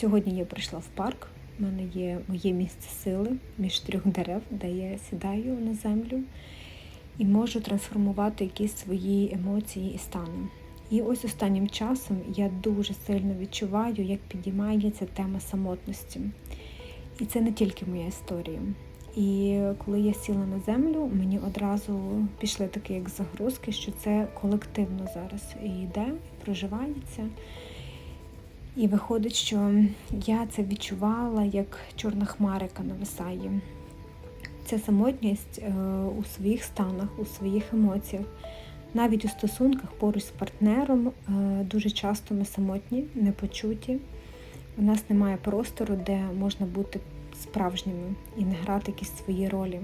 Сьогодні я прийшла в парк. У мене є моє місце сили між трьох дерев, де я сідаю на землю і можу трансформувати якісь свої емоції і стани. І ось останнім часом я дуже сильно відчуваю, як підіймається тема самотності. І це не тільки моя історія. І коли я сіла на землю, мені одразу пішли такі як загрузки, що це колективно зараз і йде, і проживається. І виходить, що я це відчувала, як чорна хмарика нависає. Ця самотність е, у своїх станах, у своїх емоціях, навіть у стосунках поруч з партнером е, дуже часто ми самотні, непочуті. У нас немає простору, де можна бути справжніми і не грати якісь свої ролі.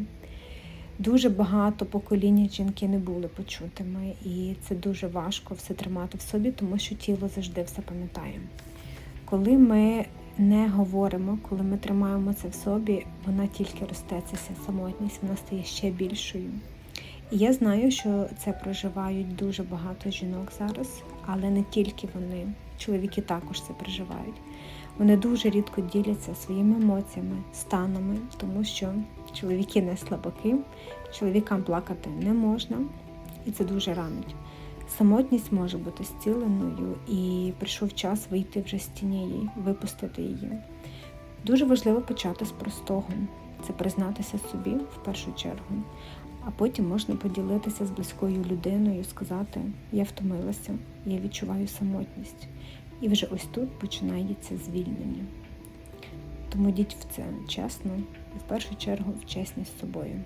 Дуже багато покоління жінки не були почутими, і це дуже важко все тримати в собі, тому що тіло завжди все пам'ятає. Коли ми не говоримо, коли ми тримаємо це в собі, вона тільки росте, ця самотність, вона стає ще більшою. І я знаю, що це проживають дуже багато жінок зараз, але не тільки вони. Чоловіки також це проживають. Вони дуже рідко діляться своїми емоціями, станами, тому що чоловіки не слабаки, чоловікам плакати не можна, і це дуже ранить. Самотність може бути зціленою, і прийшов час вийти вже з тієї, випустити її. Дуже важливо почати з простого це признатися собі в першу чергу, а потім можна поділитися з близькою людиною, сказати: Я втомилася, я відчуваю самотність. І вже ось тут починається звільнення. Тому йдіть в це чесно і в першу чергу в чесність з собою.